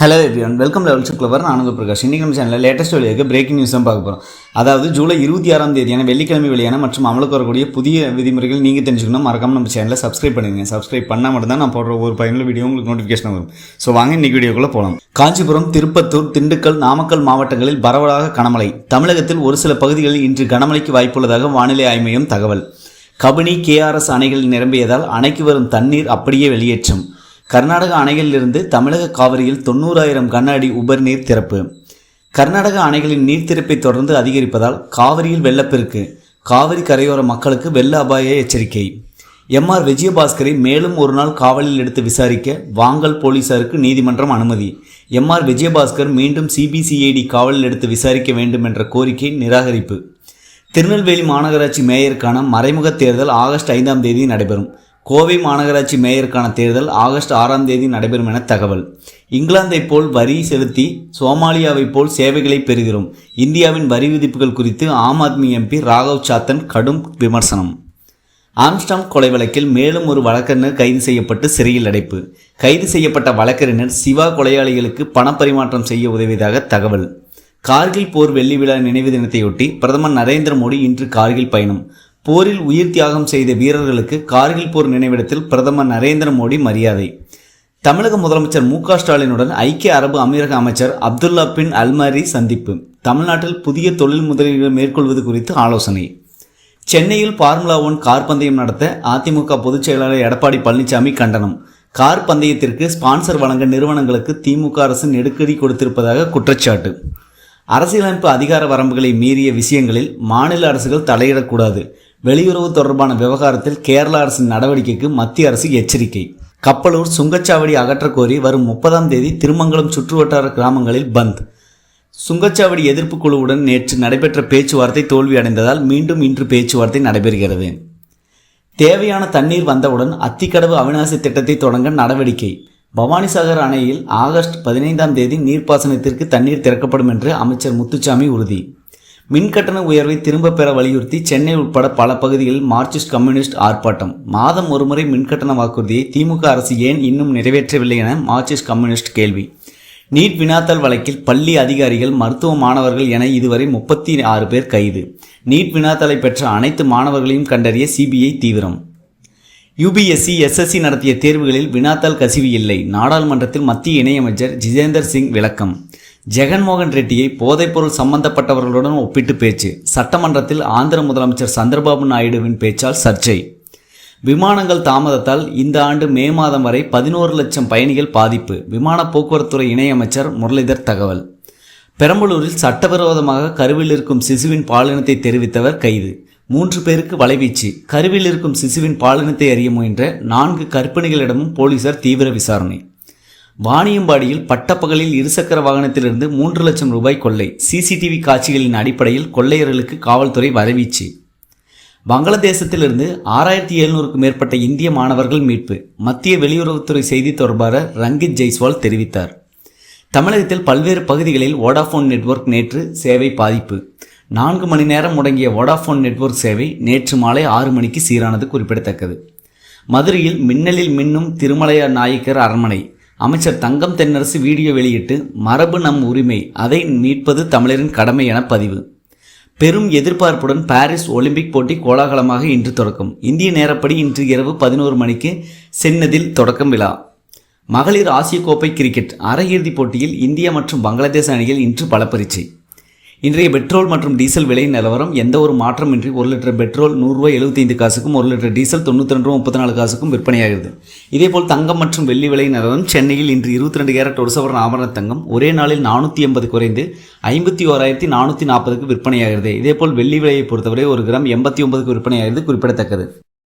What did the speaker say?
Hello everyone welcome level சுக்லவர் நான் உங்கள் பிரகாஷ். இன்றைக்கி நம்ம சேனலில் லேட்டஸ்ட் வெளியாக பிரேக்கிங் நியூஸ் தான் பார்க்க போகிறோம் அதாவது ஜூலை இருபத்தி ஆறாம் தேதியான வெள்ளிக்கிழமை வெளியான மற்றும் அமலுக்கு வரக்கூடிய புதிய விதிமுறைகள் நீங்கள் தெரிஞ்சுக்கணும். மறக்காமல் நம்ம சேனலில் சப்ஸ்கிரைப் பண்ணுங்க சப்ஸ்கிரைப் பண்ணால் மட்டும்தான் நான் போடுற ஒரு பயனுள்ள வீடியோ உங்களுக்கு நோட்டிஃபிகேஷன் வரும். ஸோ வாங்க இன்னைக்கு வீடியோக்குள்ளே போகலாம் காஞ்சிபுரம் திருப்பத்தூர் திண்டுக்கல் நாமக்கல் மாவட்டங்களில் பரவலாக கனமழை. தமிழகத்தில் ஒரு சில பகுதிகளில் இன்று கனமழைக்கு வாய்ப்புள்ளதாக வானிலை ஆய்மையம் தகவல். கபினி கேஆர்எஸ் அணைகள் நிரம்பியதால் அணைக்கு வரும் தண்ணீர் அப்படியே வெளியேற்றம். கர்நாடக அணைகளிலிருந்து தமிழக காவிரியில் தொண்ணூறாயிரம் கண்ணாடி உபர்நீர் உபரிநீர் திறப்பு. கர்நாடக அணைகளின் நீர்த்திறப்பை தொடர்ந்து அதிகரிப்பதால் காவிரியில் வெள்ளப்பெருக்கு காவிரி கரையோர மக்களுக்கு வெள்ள அபாய எச்சரிக்கை. எம்ஆர் விஜயபாஸ்கரை மேலும் ஒரு நாள் காவலில் எடுத்து விசாரிக்க வாங்கல் போலீசாருக்கு நீதிமன்றம் அனுமதி. எம்ஆர் விஜயபாஸ்கர் மீண்டும் சிபிசிஐடி காவலில் எடுத்து விசாரிக்க வேண்டும் என்ற கோரிக்கை நிராகரிப்பு. திருநெல்வேலி மாநகராட்சி மேயருக்கான மறைமுக தேர்தல் ஆகஸ்ட் ஐந்தாம் தேதி நடைபெறும். கோவை மாநகராட்சி மேயருக்கான தேர்தல் ஆகஸ்ட் ஆறாம் தேதி நடைபெறும் என தகவல். இங்கிலாந்தைப் போல் வரி செலுத்தி சோமாலியாவைப் போல் சேவைகளை பெறுகிறோம். இந்தியாவின் வரி விதிப்புகள் குறித்து ஆம் ஆத்மி எம்பி ராகவ் சாத்தன் கடும் விமர்சனம். ஆம்ஸ்டாம் கொலை வழக்கில் மேலும் ஒரு வழக்கறிஞர் கைது செய்யப்பட்டு சிறையில் அடைப்பு. கைது செய்யப்பட்ட வழக்கறிஞர் சிவா கொலையாளிகளுக்கு பணப்பரிமாற்றம் செய்ய உதவியதாக தகவல். கார்கில் போர் வெள்ளி விழா நினைவு தினத்தையொட்டி பிரதமர் நரேந்திர மோடி இன்று கார்கில் பயணம். போரில் உயிர் தியாகம் செய்த வீரர்களுக்கு கார்கில் போர் நினைவிடத்தில் பிரதமர் நரேந்திர மோடி மரியாதை. தமிழக முதலமைச்சர் மு ஸ்டாலினுடன் ஐக்கிய அரபு அமீரக அமைச்சர் அப்துல்லா பின் அல்மாரி சந்திப்பு. தமிழ்நாட்டில் புதிய தொழில் முதலீடுகள் மேற்கொள்வது குறித்து ஆலோசனை. சென்னையில் பார்முலா ஒன் கார் பந்தயம் நடத்த அதிமுக பொதுச் செயலாளர் எடப்பாடி பழனிசாமி கண்டனம். கார் பந்தயத்திற்கு ஸ்பான்சர் வழங்க நிறுவனங்களுக்கு திமுக அரசு நெருக்கடி கொடுத்திருப்பதாக குற்றச்சாட்டு. அரசியலமைப்பு அதிகார வரம்புகளை மீறிய விஷயங்களில் மாநில அரசுகள் தலையிடக்கூடாது. வெளியுறவு தொடர்பான விவகாரத்தில் கேரள அரசின் நடவடிக்கைக்கு மத்திய அரசு எச்சரிக்கை. கப்பலூர் சுங்கச்சாவடி அகற்றக் கோரி வரும் முப்பதாம் தேதி திருமங்கலம் சுற்றுவட்டார கிராமங்களில் பந்த். சுங்கச்சாவடி எதிர்ப்பு குழுவுடன் நேற்று நடைபெற்ற பேச்சுவார்த்தை தோல்வியடைந்ததால் மீண்டும் இன்று பேச்சுவார்த்தை நடைபெறுகிறது. தேவையான தண்ணீர் வந்தவுடன் அத்திக்கடவு அவிநாசி திட்டத்தை தொடங்க நடவடிக்கை. பவானிசாகர் அணையில் ஆகஸ்ட் பதினைந்தாம் தேதி நீர்ப்பாசனத்திற்கு தண்ணீர் திறக்கப்படும் என்று அமைச்சர் முத்துச்சாமி உறுதி. மின்கட்டண உயர்வை திரும்பப் பெற வலியுறுத்தி சென்னை உட்பட பல பகுதிகளில் மார்க்சிஸ்ட் கம்யூனிஸ்ட் ஆர்ப்பாட்டம். மாதம் ஒருமுறை மின்கட்டண வாக்குறுதியை திமுக அரசு ஏன் இன்னும் நிறைவேற்றவில்லை என மார்க்சிஸ்ட் கம்யூனிஸ்ட் கேள்வி. நீட் வினாத்தல் வழக்கில் பள்ளி அதிகாரிகள் மருத்துவ மாணவர்கள் என இதுவரை முப்பத்தி ஆறு பேர் கைது. நீட் வினாத்தலை பெற்ற அனைத்து மாணவர்களையும் கண்டறிய சிபிஐ தீவிரம். யுபிஎஸ்சி எஸ்எஸ்சி நடத்திய தேர்வுகளில் வினாத்தாள் கசிவு இல்லை. நாடாளுமன்றத்தில் மத்திய இணையமைச்சர் ஜிதேந்தர் சிங் விளக்கம். ஜெகன்மோகன் ரெட்டியை போதைப்பொருள் சம்பந்தப்பட்டவர்களுடன் ஒப்பிட்டு பேச்சு. சட்டமன்றத்தில் ஆந்திர முதலமைச்சர் சந்திரபாபு நாயுடுவின் பேச்சால் சர்ச்சை. விமானங்கள் தாமதத்தால் இந்த ஆண்டு மே மாதம் வரை பதினோரு லட்சம் பயணிகள் பாதிப்பு. விமான போக்குவரத்துறை இணையமைச்சர் முரளிதர் தகவல். பெரம்பலூரில் சட்டவிரோதமாக கருவில் இருக்கும் சிசுவின் பாலினத்தை தெரிவித்தவர் கைது. மூன்று பேருக்கு வலைவீச்சு. கருவில் இருக்கும் சிசுவின் பாலினத்தை அறிய முயன்ற நான்கு கற்பிணிகளிடமும் போலீசார் தீவிர விசாரணை. வாணியம்பாடியில் பட்டப்பகலில் இருசக்கர வாகனத்திலிருந்து மூன்று லட்சம் ரூபாய் கொள்ளை. சிசிடிவி காட்சிகளின் அடிப்படையில் கொள்ளையர்களுக்கு காவல்துறை வரவீச்சு. வங்களாதேசத்திலிருந்து ஆறாயிரத்தி எழுநூறுக்கும் மேற்பட்ட இந்திய மாணவர்கள் மீட்பு. மத்திய வெளியுறவுத்துறை செய்தி தொடர்பாளர் ரங்கித் ஜெய்ஸ்வால் தெரிவித்தார். தமிழகத்தில் பல்வேறு பகுதிகளில் வோடாஃபோன் நெட்வொர்க் நேற்று சேவை பாதிப்பு. நான்கு மணி நேரம் முடங்கிய வோடாஃபோன் நெட்வொர்க் சேவை நேற்று மாலை ஆறு மணிக்கு சீரானது குறிப்பிடத்தக்கது. மதுரையில் மின்னலில் மின்னும் திருமலையா நாயக்கர் அரண்மனை. அமைச்சர் தங்கம் தென்னரசு வீடியோ வெளியிட்டு மரபு நம் உரிமை அதை மீட்பது தமிழரின் கடமை என பதிவு. பெரும் எதிர்பார்ப்புடன் பாரிஸ் ஒலிம்பிக் போட்டி கோலாகலமாக இன்று தொடக்கம். இந்திய நேரப்படி இன்று இரவு பதினோரு மணிக்கு சென்னதில் தொடக்கம் விழா. மகளிர் ஆசிய கோப்பை கிரிக்கெட் அரையிறுதிப் போட்டியில் இந்தியா மற்றும் பங்களாதேஷ் அணிகள் இன்று பல இன்றைய பெட்ரோல் மற்றும் டீசல் விலை நிலவரம் எந்த ஒரு மாற்றமின்றி ஒரு லிட்டர் பெட்ரோல் நூறுரூவா எழுபத்தைந்து காசுக்கும் ஒரு லிட்டர் டீசல் தொண்ணூற்றி ரெண்டு ரூபா முப்பத்தி நாலு காசுக்கும் விற்பனையாகிறது. இதேபோல் தங்கம் மற்றும் வெள்ளி விலை நிலவரம் சென்னையில் இன்று இருபத்தி ரெண்டு கேரட் ஒரு சவரன் ஆபரண தங்கம் ஒரே நாளில் நானூற்றி எண்பது குறைந்து ஐம்பத்தி ஓராயிரத்தி நானூற்றி நாற்பதுக்கு விற்பனையாகிறது. இதேபோல் வெள்ளி விலையை பொறுத்தவரை ஒரு கிராம் எண்பத்தி ஒன்பதுக்கு விற்பனையாகிறது குறிப்பிடத்தக்கது.